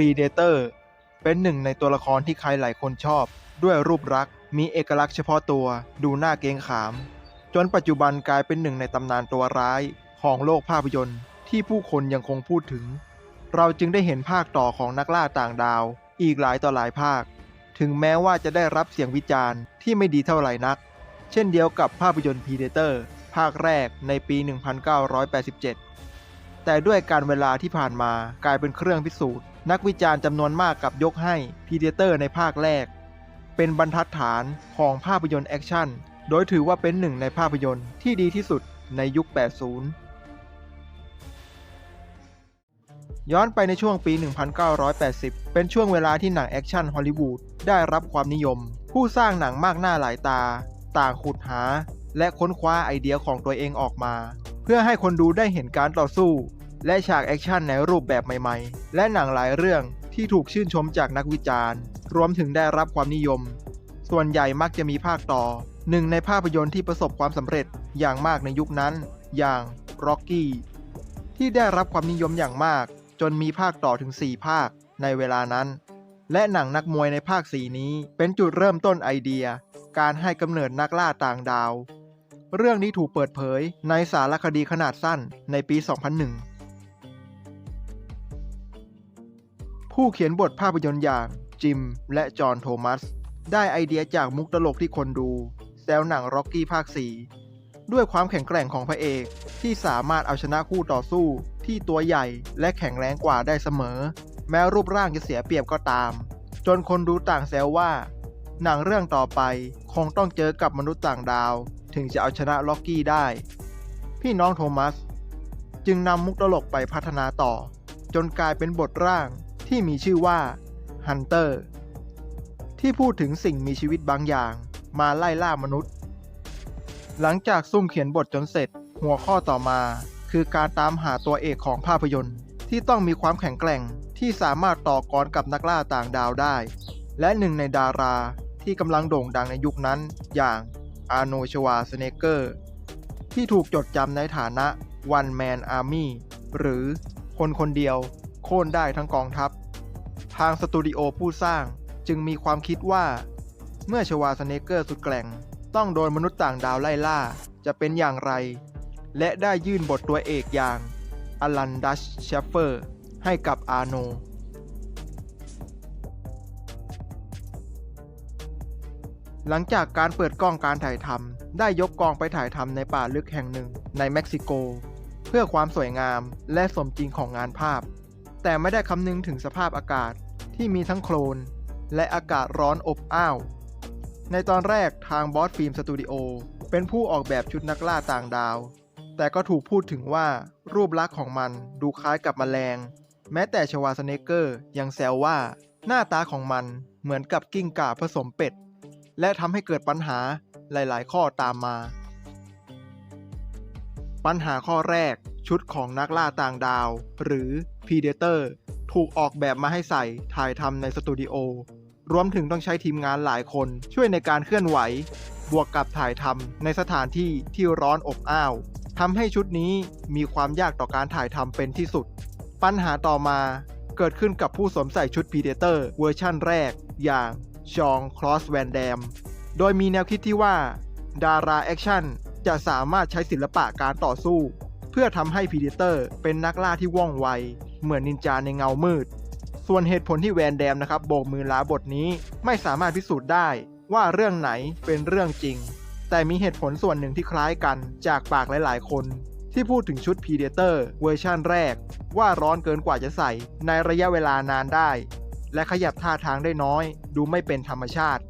Predator เป็นหนึ่งในตัวละครที่ใครหลายคนชอบ ด้วยรูปลักษณ์มีเอกลักษณ์เฉพาะตัว ดูหน่าเกรงขาม จนปัจจุบันกลายเป็นหนึ่งในตำนานตัวร้ายของโลกภาพยนตร์ ที่ผู้คนยังคงพูดถึง เราจึงได้เห็นภาคต่อของนักล่าต่างดาว อีกหลายต่อหลายภาค ถึงแม้ว่าจะได้รับเสียงวิจารณ์ที่ไม่ดีเท่าไหร่นัก เช่นเดียวกับภาพยนตร์ Predator ภาคแรกในปี 1987 แต่ด้วยการเวลาที่ผ่านมากลายเป็นเครื่องพิสูจน์ นักวิจารณ์จำนวนมากกับยกให้ Predator ในภาคแรก เป็นบรรทัดฐานของภาพยนตร์แอคชั่น โดยถือว่าเป็นหนึ่งในภาพยนตร์ที่ดีที่สุดในยุค 80 ย้อนไปในช่วงปี 1980 เป็นช่วงเวลาที่หนังแอคชั่นฮอลลีวูดได้รับความนิยม ผู้สร้างหนังมากหน้าหลายตา ต่างขุดหา และค้นคว้าไอเดียของตัวเองออกมา เพื่อให้คนดูได้เห็นการต่อสู้ และฉากแอคชั่นในรูปแบบใหม่ๆ และหนังหลายเรื่องที่ถูกชื่นชมจากนักวิจารณ์ รวมถึงได้รับความนิยม ส่วนใหญ่มักจะมีภาคต่อ หนึ่งในภาพยนตร์ที่ประสบความสำเร็จอย่างมากในยุคนั้น อย่าง Rocky ที่ได้รับความนิยมอย่างมาก จนมีภาคต่อถึง 4 ภาคในเวลานั้น และหนังนักมวยในภาคสีนี้เป็นจุดเริ่มต้นไอเดีย การให้กำเนิดนักล่าต่างดาว เรื่องนี้ถูกเปิดเผยในสารคดีขนาดสั้นในปี 2001 ผู้เขียนบทภาพยนตร์อย่างจิม และจอห์นโทมัส ได้ไอเดียจากมุกตลกที่คนดู แซวหนังร็อกกี้ภาค 4 ด้วยความแข็งแกร่งของพระเอกที่สามารถเอาชนะคู่ต่อสู้ที่ตัวใหญ่และแข็งแรงกว่าได้เสมอ แม้รูปร่างจะเสียเปรียบก็ตาม จนคนดูต่างแซวว่า หนังเรื่องต่อไปคงต้องเจอกับมนุษย์ต่างดาว ถึงจะเอาชนะล็อกกี้ได้ พี่น้องโทมัส จึงนำมุกตลกไปพัฒนาต่อ จนกลายเป็นบทร่าง ที่มีชื่อว่าฮันเตอร์ที่พูดถึงสิ่งมีชีวิตบางอย่างมาไล่ล่ามนุษย์ หลังจากซุ่มเขียนบทจนเสร็จ หัวข้อต่อมาคือการตามหาตัวเอกของภาพยนตร์ ที่ต้องมีความแข็งแกร่งที่สามารถต่อกรกับนักล่าต่างดาวได้ และหนึ่งในดาราที่กำลังโด่งดังในยุคนั้นอย่างอาโนชวาสเนเกอร์ ที่ถูกจดจำในฐานะ One Man Army หรือคนคนเดียว โค่นได้ทั้งกองทัพ ทางสตูดิโอผู้สร้างจึงมีความคิดว่า เมื่อชวาสเนเกอร์สุดแกร่ง ต้องโดนมนุษย์ต่างดาวไล่ล่าจะเป็นอย่างไร และได้ยื่นบทตัวเอกอย่างอลันดัชเชฟเฟอร์ ให้กับอาโน หลังจากการเปิดกล้องการถ่ายทำได้ยกกองไปถ่ายทำในป่าลึกแห่งหนึ่งในเม็กซิโก เพื่อความสวยงามและสมจริงของงานภาพ แต่ไม่ได้คำนึงถึงสภาพอากาศที่มีทั้งโคลน และอากาศร้อนอบอ้าว ในตอนแรกทางบอสฟิล์มสตูดิโอเป็นผู้ออกแบบชุดนักล่าต่างดาว แต่ก็ถูกพูดถึงว่ารูปลักษณ์ของมันดูคล้ายกับแมลง แม้แต่ชวาสเนเกอร์ยังแซวว่าหน้าตาของมันเหมือนกับกิ้งก่าผสมเป็ด และทำให้เกิดปัญหาหลาย ๆ ข้อตามมา ปัญหาข้อแรก ชุดของนักล่าต่างดาว หรือ Predator ถูกออกแบบมาให้ใส่ถ่ายทำในสตูดิโอ รวมถึงต้องใช้ทีมงานหลายคนช่วยในการเคลื่อนไหว บวกกับถ่ายทำในสถานที่ที่ร้อนอบอ้าวทำให้ชุดนี้มีความยากต่อการถ่ายทำเป็นที่สุด ปัญหาต่อมาเกิดขึ้นกับผู้สวมใส่ชุด Predator เวอร์ชั่นแรก อย่างชองคลอสแวนแดม โดยมีแนวคิดที่ว่า ดาราแอคชั่น จะสามารถใช้ศิลปะการต่อสู้ เพื่อทำให้ Predator เป็นนักล่าที่ว่องไว เหมือนนินจาในเงามืด ส่วนเหตุผลที่แวนแดมนะครับโบกมือลาบทนี้ไม่สามารถพิสูจน์ได้ว่าเรื่องไหนเป็นเรื่องจริง แต่มีเหตุผลส่วนหนึ่งที่คล้ายกันจากปากหลาย ๆ คน ที่พูดถึงชุด Predator เวอร์ชั่นแรก ว่าร้อนเกินกว่าจะใส่ในระยะเวลานานได้ และขยับท่าทางได้น้อย ดูไม่เป็นธรรมชาติ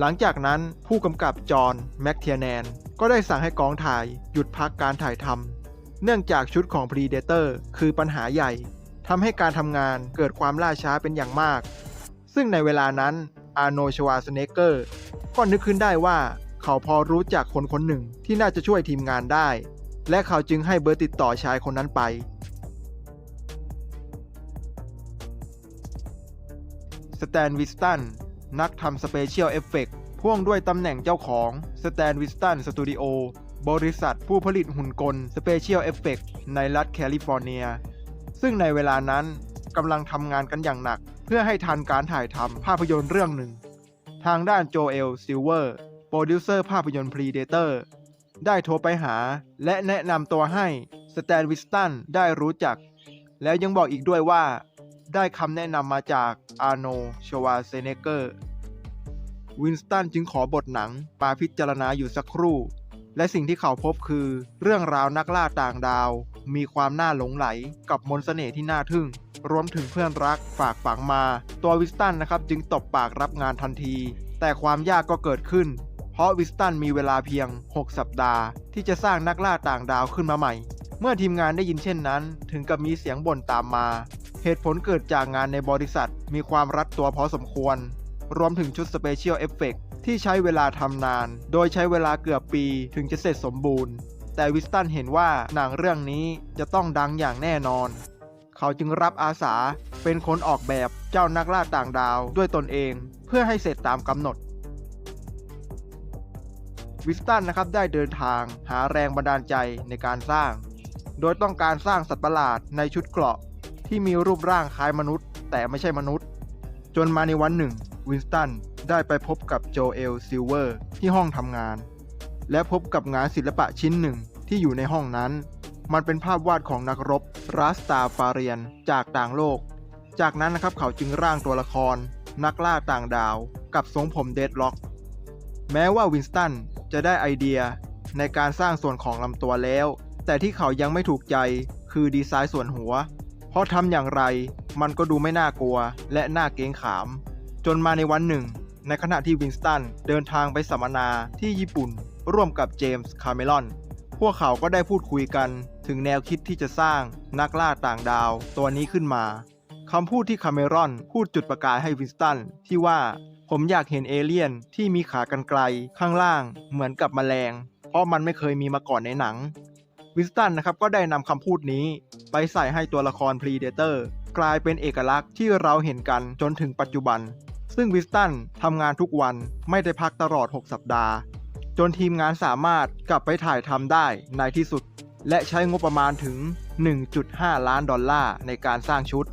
หลังจากนั้นผู้กำกับจอห์นแมคเทียแนนก็ได้สั่งให้กองถ่ายหยุดพักการถ่ายทำเนื่องจากชุดของ Predator คือปัญหาใหญ่ทำให้การทำงานเกิดความล่าช้าเป็นอย่างมาก ซึ่งในเวลานั้นอาโนชวาสเนเกอร์ก็นึกขึ้นได้ว่าเขาพอรู้จักคนคนหนึ่งที่น่าจะช่วยทีมงานได้ และเขาจึงให้เบอร์ติดต่อชายคนนั้นไป สแตนวิสตัน นักทำสเปเชียลเอฟเฟกพ่วงด้วยตำแหน่งเจ้าของสแตนวิสตันสตูดิโอบริษัทผู้ผลิตหุ่นกลสเปเชียลเอฟเฟกในรัฐแคลิฟอร์เนีย ซึ่งในเวลานั้นกำลังทำงานกันอย่างหนัก เพื่อให้ทันการถ่ายทำภาพยนตร์เรื่องหนึ่ง ทางด้านโจเอลซิลเวอร์โปรดิวเซอร์ภาพยนตร์ Predator ได้โทรไปหา และแนะนำตัวให้สแตนวิสตันได้รู้จัก แล้วยังบอกอีกด้วยว่า ได้คำแนะนำมาจากอาร์โนชวาเซเนเกอร์ วินสตันจึงขอบทหนังมาพิจารณาอยู่สักครู่ และสิ่งที่เขาพบคือ เรื่องราวนักล่าต่างดาว มีความน่าหลงไหลกับมนต์เสน่ห์ที่น่าทึ่ง รวมถึงเพื่อนรักฝากฝังมา ตัววินสตันนะครับจึงตบปากรับงานทันที แต่ความยากก็เกิดขึ้น เพราะวิสตันมีเวลาเพียง 6 สัปดาห์ ที่จะสร้างนักล่าต่างดาวขึ้นมาใหม่ เมื่อทีมงานได้ยินเช่นนั้น ถึงกับมีเสียงบ่นตามมา เหตุผลเกิดจากงานในบริษัทมีความรัดตัวพอสมควร รวมถึงชุดสเปเชียลเอฟเฟกที่ใช้เวลาทำนาน โดยใช้เวลาเกือบปีถึงจะเสร็จสมบูรณ์ แต่วิสตันเห็นว่าหนังเรื่องนี้จะต้องดังอย่างแน่นอน เขาจึงรับอาสาเป็นคนออกแบบเจ้านักล่าต่างดาวด้วยตนเอง เพื่อให้เสร็จตามกำหนดวิสตันนะครับได้เดินทางหาแรงบันดาลใจในการสร้าง โดยต้องการสร้างสัตว์ประหลาดในชุดเกราะ ที่มีรูปร่างคล้ายมนุษย์ แต่ไม่ใช่มนุษย์ จนมาในวันหนึ่ง วินสตันได้ไปพบกับโจเอลซิลเวอร์ที่ห้องทำงาน และพบกับงานศิลปะชิ้นหนึ่งที่อยู่ในห้องนั้น มันเป็นภาพวาดของนักรบราสตาฟาเรียนจากต่างโลก จากนั้นนะครับเขาจึงร่างตัวละคร นักล่าต่างดาว กับทรงผมเดดล็อก แม้ว่าวินสตันจะได้ไอเดียในการสร้างส่วนของลำตัวแล้ว แต่ที่เขายังไม่ถูกใจคือดีไซน์ส่วนหัว เพราะทำอย่างไรมันก็ดูไม่น่ากลัวและน่าเกรงขาม จนมาในวันหนึ่ง ในขณะที่วินสตันเดินทางไปสัมมนาที่ญี่ปุ่น ร่วมกับเจมส์คาเมลอน พวกเขาก็ได้พูดคุยกันถึงแนวคิดที่จะสร้างนักล่าต่างดาวตัวนี้ขึ้นมาคำพูดที่คาเมรอนพูดจุดประกายให้วินสตันที่ว่าผมอยากเห็นเอเลี่ยนที่มีขากันไกลข้างล่างเหมือนกับแมลง เพราะมันไม่เคยมีมาก่อนในหนัง วินสตันนะครับก็ได้นำคำพูดนี้ ไปใส่ให้ตัวละคร Predator กลายเป็นเอกลักษณ์ที่เราเห็นกันจนถึงปัจจุบัน ซึ่งวิสตันทำงานทุกวันไม่ได้พักตลอด 6 สัปดาห์ จนทีมงานสามารถกลับไปถ่ายทำได้ในที่สุด และใช้งบประมาณถึง 1.5 ล้านดอลลาร์ในการสร้างชุด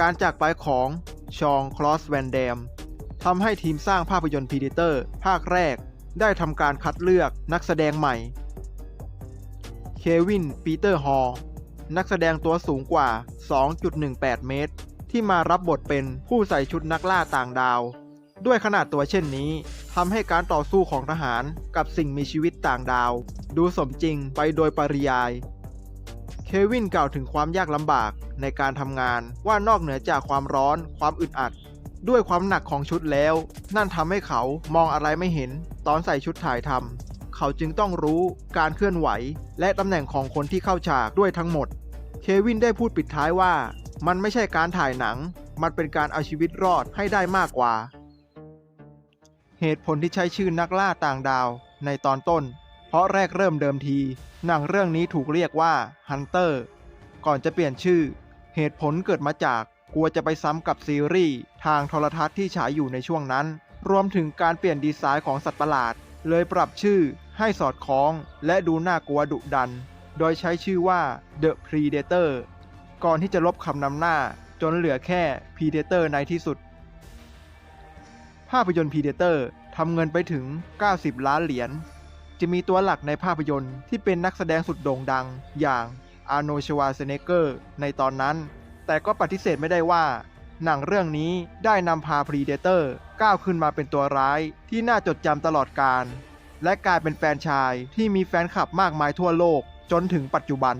การจากไปของชองคลอสแวนแดมทำให้ทีมสร้างภาพยนตร์ Predator ภาคแรก ได้ทำการคัดเลือกนักแสดงใหม่ เควิน ปีเตอร์ฮอลนักแสดงตัวสูงกว่า 2.18 เมตร ที่มารับบทเป็นผู้ใส่ชุดนักล่าต่างดาว ด้วยขนาดตัวเช่นนี้ทำให้การต่อสู้ของทหารกับสิ่งมีชีวิตต่างดาว ดูสมจริงไปโดยปริยาย เควินกล่าวถึงความยากลำบากในการทำงานว่านอกเหนือจากความร้อน ความอึดอัด ด้วยความหนักของชุดแล้ว นั่นทำให้เขามองอะไรไม่เห็นตอนใส่ชุดถ่ายทำ เขาจึงต้องรู้การเคลื่อนไหว และตำแหน่งของคนที่เข้าฉากด้วยทั้งหมด เควินได้พูดปิดท้ายว่า มันไม่ใช่การถ่ายหนัง มันเป็นการเอาชีวิตรอดให้ได้มากกว่า เหตุผลที่ใช้ชื่อนักล่าต่างดาวในตอนต้น เพราะแรกเริ่มเดิมที หนังเรื่องนี้ถูกเรียกว่าฮันเตอร์ก่อนจะเปลี่ยนชื่อ เหตุผลเกิดมาจากกลัวจะไปซ้ำกับซีรีส์ทางโทรทัศน์ที่ฉายอยู่ในช่วงนั้น รวมถึงการเปลี่ยนดีไซน์ของสัตว์ประหลาด เลยปรับชื่อให้สอดคล้องและดูน่ากลัวดุดัน โดยใช้ชื่อว่า The Predator ก่อนที่จะลบคำนำหน้าจนเหลือแค่ Predator ในที่สุด ภาพยนตร์ Predator ทำเงินไปถึง 90 ล้านเหรียญ จะมีตัวหลักในภาพยนตร์ที่เป็นนักแสดงสุดโด่งดัง อย่างอาร์โนชวาเซเนเกอร์ในตอนนั้น แต่ก็ปฏิเสธไม่ได้ว่า หนังเรื่องนี้ได้นำพา Predator ก้าวขึ้นมาเป็นตัวร้ายที่น่าจดจำตลอดกาลและกลายเป็นแฟนชายที่มีแฟนคลับมากมายทั่วโลกจนถึงปัจจุบัน